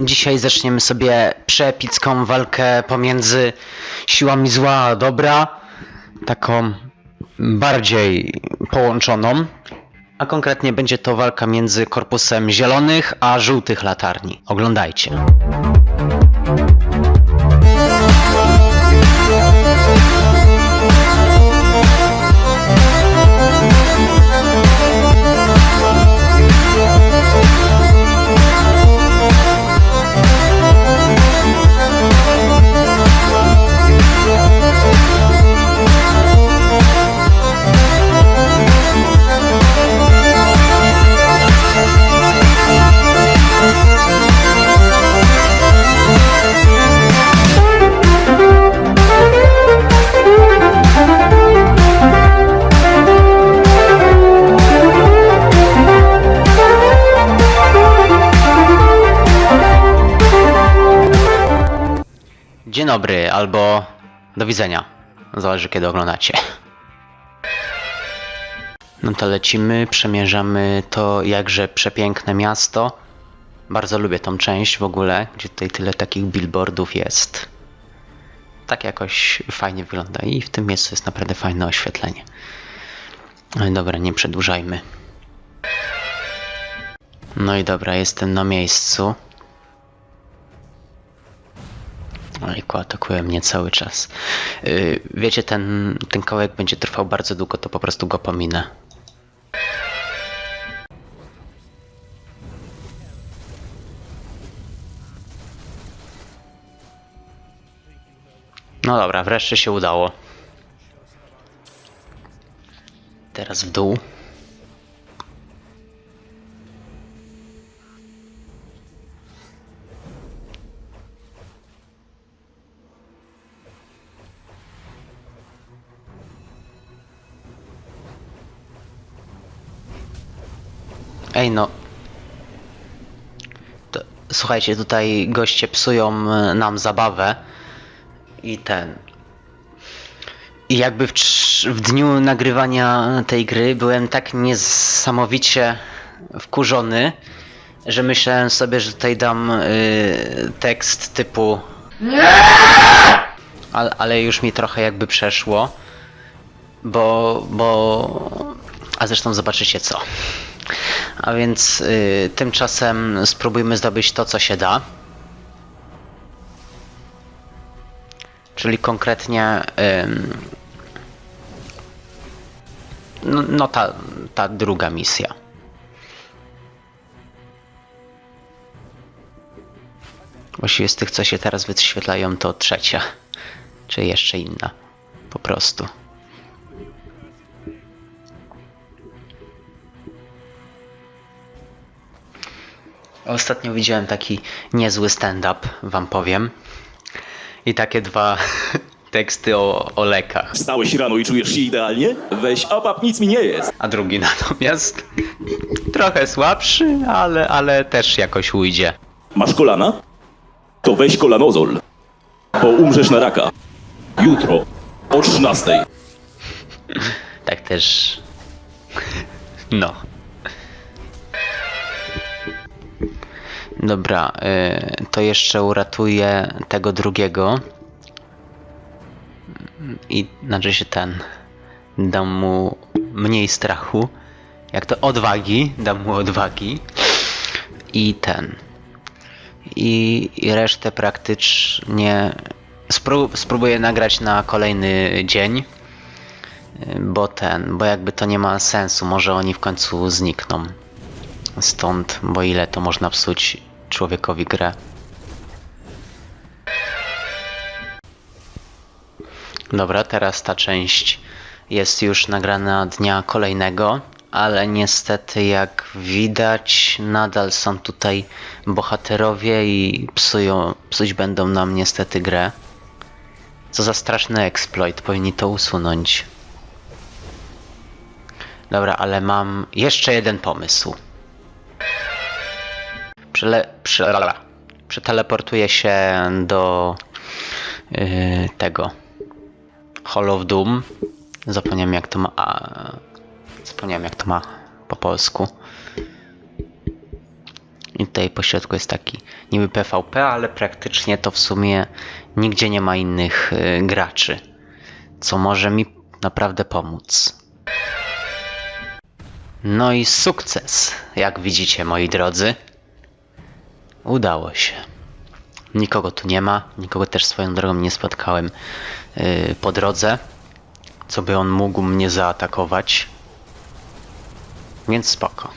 Dzisiaj zaczniemy sobie przeepicką walkę pomiędzy siłami zła a dobra, taką bardziej połączoną, a konkretnie będzie to walka między korpusem zielonych a żółtych latarni. Oglądajcie. Do widzenia. Zależy kiedy oglądacie. No to lecimy, przemierzamy to jakże przepiękne miasto. Bardzo lubię tą część w ogóle, gdzie tutaj tyle takich billboardów jest. Tak jakoś fajnie wygląda i w tym miejscu jest naprawdę fajne oświetlenie. No i dobra, nie przedłużajmy. No i dobra, jestem na miejscu. Ojku, atakuje mnie cały czas. Yy, wiecie, ten, ten kawałek będzie trwał bardzo długo, to po prostu go pominę. No dobra, wreszcie się udało. Teraz w dół. Ej no. To, słuchajcie, tutaj goście psują e, nam zabawę. I ten. I jakby w, w dniu nagrywania tej gry byłem tak niesamowicie wkurzony, że myślałem sobie, że tutaj dam y, tekst typu. Ale, ale już mi trochę jakby przeszło. Bo. bo. A zresztą zobaczycie co. A więc y, tymczasem spróbujmy zdobyć to, co się da. Czyli konkretnie. ym, no, no ta, ta druga misja. Właściwie z tych, co się teraz wyświetlają, to trzecia. Czy jeszcze inna. Po prostu. Ostatnio widziałem taki niezły stand-up, wam powiem. I takie dwa teksty o, o lekach. Wstałeś rano i czujesz się idealnie? Weź opap, nic mi nie jest. A drugi natomiast trochę słabszy, ale, ale też jakoś ujdzie. Masz kolana? To weź kolanozol. Bo umrzesz na raka. Jutro o 13. Tak też. No. Dobra, y, to jeszcze uratuję tego drugiego. I znaczy się ten. Dam mu mniej strachu. Jak to odwagi, dam mu odwagi. I ten. I, i resztę praktycznie spró- spróbuję nagrać na kolejny dzień bo ten, bo jakby to nie ma sensu, może oni w końcu znikną. Stąd, bo ile to można psuć człowiekowi grę. Dobra, teraz ta część jest już nagrana dnia kolejnego, ale niestety jak widać nadal są tutaj bohaterowie i psują, psuć będą nam niestety grę. Co za straszny exploit, powinni to usunąć. Dobra, ale mam jeszcze jeden pomysł. Przele... Prze... lala. Przeteleportuję się do yy, tego Hall of Doom. Zapomniałem jak to ma. A... Zapomniałem jak to ma po polsku. I tutaj po środku jest taki niby PvP, ale praktycznie to w sumie nigdzie nie ma innych y, graczy, co może mi naprawdę pomóc. No i sukces, jak widzicie moi drodzy. Udało się. Nikogo tu nie ma, nikogo też swoją drogą nie spotkałem yy, po drodze, co by on mógł mnie zaatakować. Więc spoko.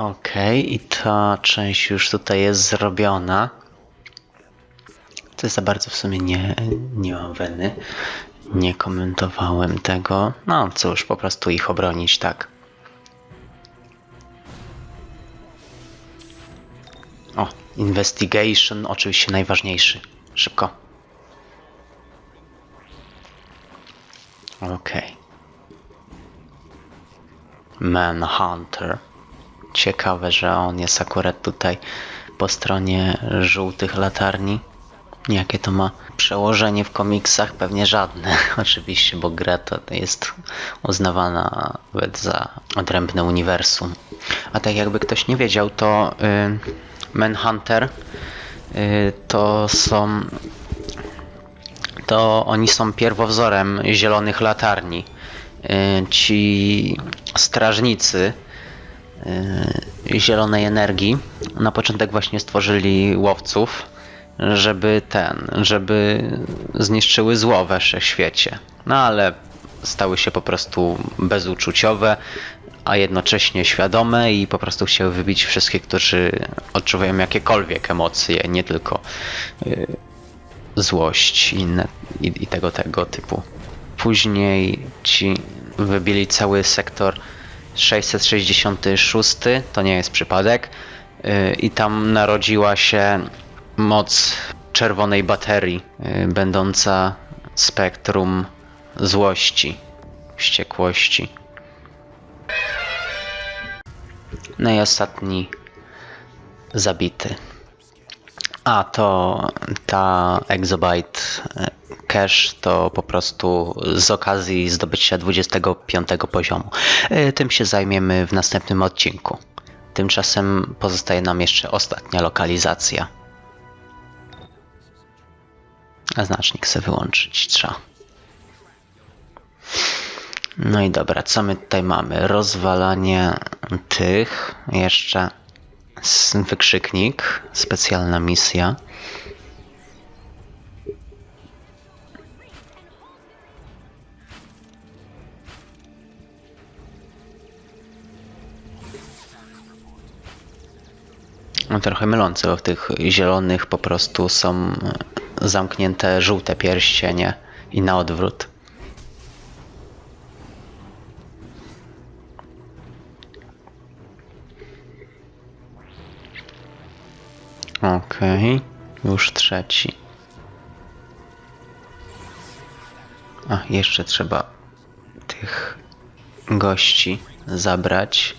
Okej, i ta część już tutaj jest zrobiona. To za bardzo w sumie nie, nie mam weny. Nie komentowałem tego. No cóż, po prostu ich obronić, tak. O, investigation, oczywiście najważniejszy. Szybko. Okej. Manhunter. Ciekawe, że on jest akurat tutaj po stronie żółtych latarni. Jakie to ma przełożenie w komiksach? Pewnie żadne, oczywiście, bo gra to jest uznawana nawet za odrębne uniwersum. A tak jakby ktoś nie wiedział, to y, Manhunter y, to są to oni są pierwowzorem zielonych latarni. Y, Ci strażnicy zielonej energii na początek właśnie stworzyli łowców, żeby ten, żeby zniszczyły zło we wszechświecie. No ale stały się po prostu bezuczuciowe, a jednocześnie świadome i po prostu chciały wybić wszystkich, którzy odczuwają jakiekolwiek emocje, nie tylko y, złość inne, i, i tego, tego typu. Później ci wybili cały sektor 666, to nie jest przypadek, yy, i tam narodziła się moc czerwonej baterii, yy, będąca spektrum złości, wściekłości. No i ostatni zabity. A to ta Exobyte e, Cache to po prostu z okazji zdobycia 25 poziomu. E, Tym się zajmiemy w następnym odcinku. Tymczasem pozostaje nam jeszcze ostatnia lokalizacja. A znacznik sobie wyłączyć trzeba. No i dobra, co my tutaj mamy? Rozwalanie tych, jeszcze wykrzyknik, specjalna misja. No, trochę mylące, bo w tych zielonych po prostu są zamknięte żółte pierścienie i na odwrót. Okej, już trzeci. A, jeszcze trzeba tych gości zabrać.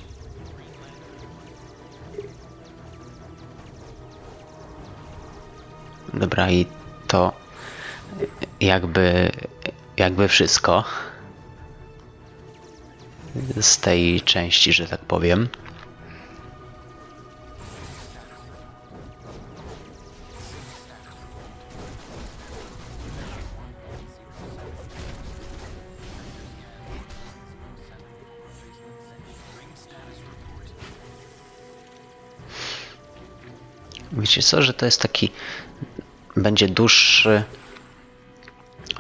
Dobra, i to jakby, jakby wszystko z tej części, że tak powiem. Co, że to jest taki będzie dłuższy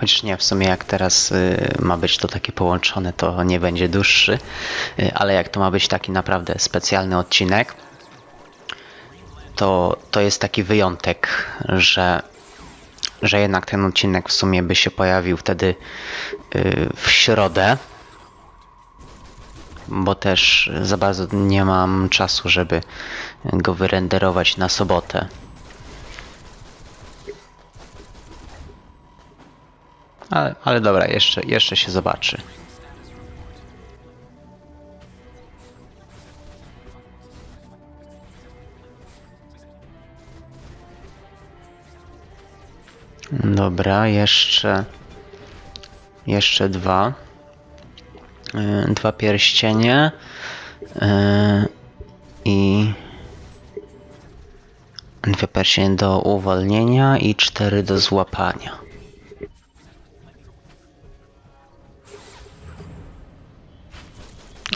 Chociaż nie, w sumie jak teraz y, ma być to takie połączone, to nie będzie dłuższy, y, ale jak to ma być taki naprawdę specjalny odcinek, to, to jest taki wyjątek, że, że jednak ten odcinek w sumie by się pojawił wtedy y, w środę, bo też za bardzo nie mam czasu, żeby go wyrenderować na sobotę. Ale, ale dobra, jeszcze, jeszcze się zobaczy. Dobra, jeszcze. Jeszcze dwa. Yy, Dwa pierścienie. Yy, I. Dwie pierścienie do uwolnienia i cztery do złapania.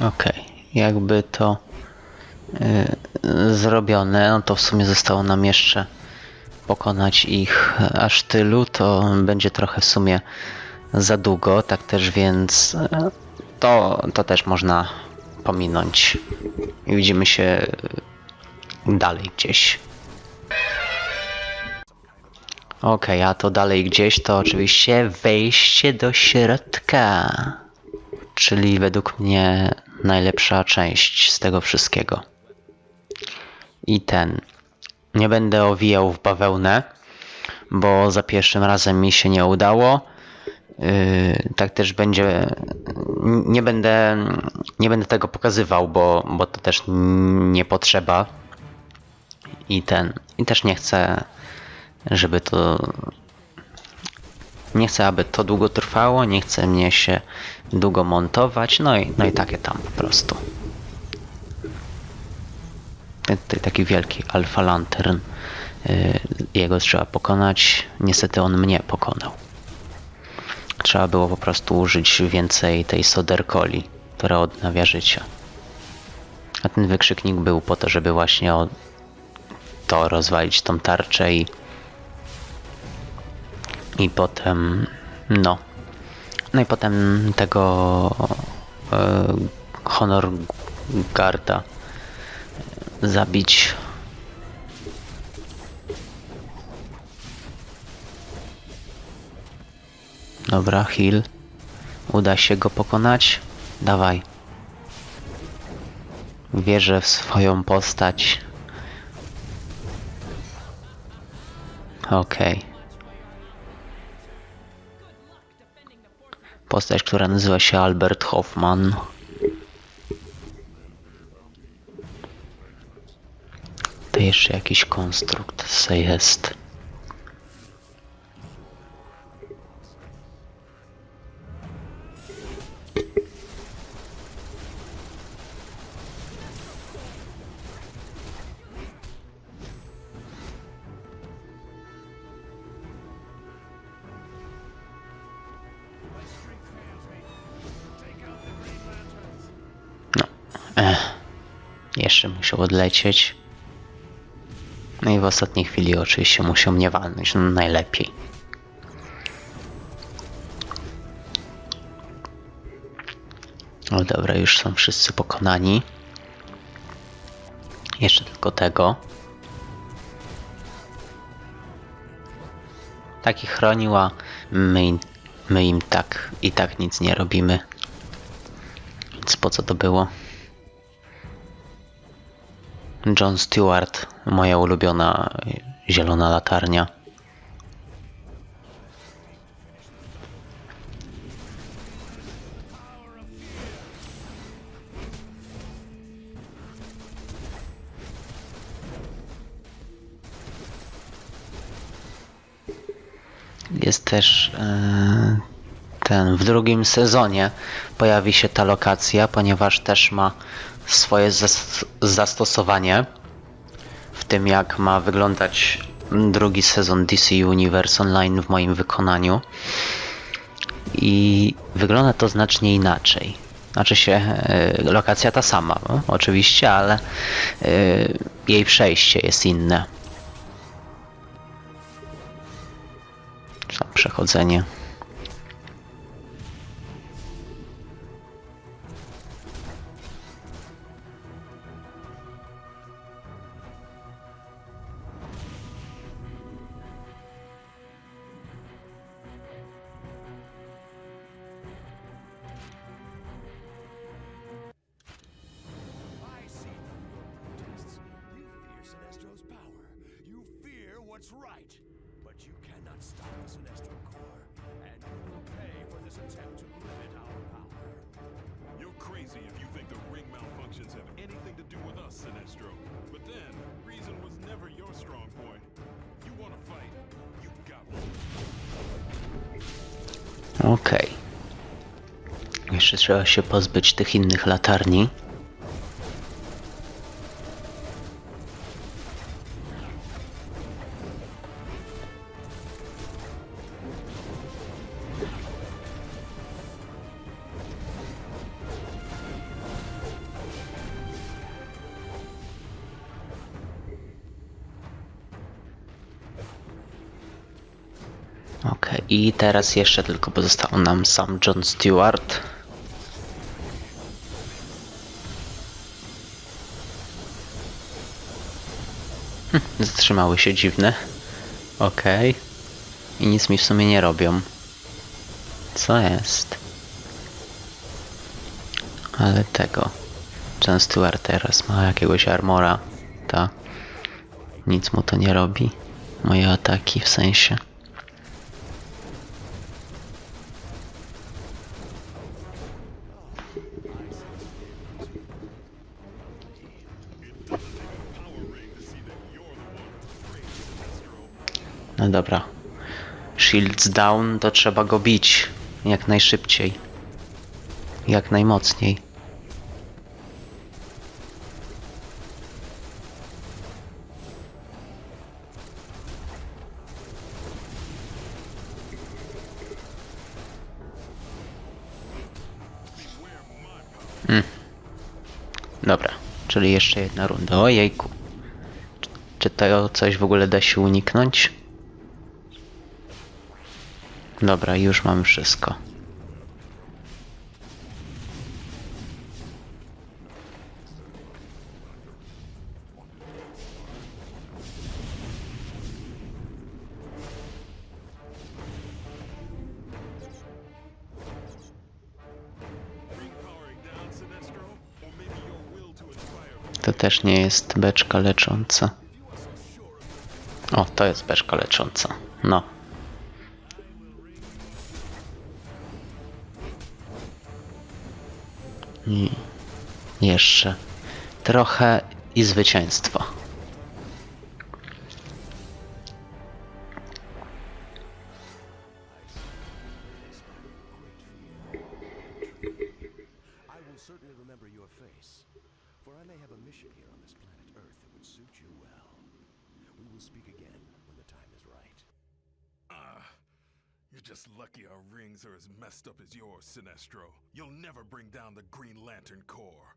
Okej, jakby to y, zrobione, no to w sumie zostało nam jeszcze pokonać ich aż tylu, to będzie trochę w sumie za długo, tak też więc to, to też można pominąć i widzimy się y, dalej gdzieś. Okej, a to dalej gdzieś to oczywiście wejście do środka czyli według mnie najlepsza część z tego wszystkiego. I ten. Nie będę owijał w bawełnę, bo za pierwszym razem mi się nie udało. Yy, tak też będzie. Nie będę, nie będę tego pokazywał, bo, bo to też nie potrzeba. I ten. I też nie chcę, żeby to nie chcę, aby to długo trwało, nie chcę mnie się długo montować, no i, no i takie tam po prostu. Tutaj taki wielki alfa lantern. Yy, Jego trzeba pokonać. Niestety on mnie pokonał. Trzeba było po prostu użyć więcej tej soderkoli, która odnawia życie. A ten wykrzyknik był po to, żeby właśnie o to rozwalić tą tarczę i i potem, no. No i potem tego e, Honor Guarda zabić. Dobra, heal. Uda się go pokonać. Dawaj. Wierzę w swoją postać. Okej. Postać, która nazywa się Albert Hoffman. To jeszcze jakiś konstrukt se jest. Musiał odlecieć. No i w ostatniej chwili oczywiście musiał mnie walnąć, no najlepiej. No dobra, już są wszyscy pokonani. Jeszcze tylko tego. Taki chroniła, my, my im tak i tak nic nie robimy. Więc po co to było? John Stewart, moja ulubiona zielona latarnia. Jest też e, ten w drugim sezonie pojawi się ta lokacja, ponieważ też ma swoje zas- zastosowanie w tym jak ma wyglądać drugi sezon DC Universe Online w moim wykonaniu. I wygląda to znacznie inaczej. Znaczy się, e, lokacja ta sama, no, oczywiście, ale e, jej przejście jest inne. Przechodzenie. What's right. But you cannot stop the Sinestro Corps. And you will pay for this attempt to limit our power. You're crazy if you think the ring malfunctions have anything to do with us, Sinestro. But then, reason was never your strong point. You want to fight? You got one. Okej. Jeszcze trzeba się pozbyć tych innych latarni. Teraz jeszcze tylko pozostał nam sam John Stewart. Hm, zatrzymały się dziwne. Okej. I nic mi w sumie nie robią. Co jest? Ale tego. John Stewart teraz ma jakiegoś armora. Ta. Nic mu to nie robi. Moje ataki w sensie. No dobra. Shields down, to trzeba go bić. Jak najszybciej. Jak najmocniej. Mm. Dobra, czyli jeszcze jedna runda. Ojejku. Czy- Czy to coś w ogóle da się uniknąć? Dobra, już mamy wszystko. To też nie jest beczka lecząca. O, to jest beczka lecząca. No. Jeszcze trochę i zwycięstwo. Up as yours, Sinestro. You'll never bring down the Green Lantern Corps.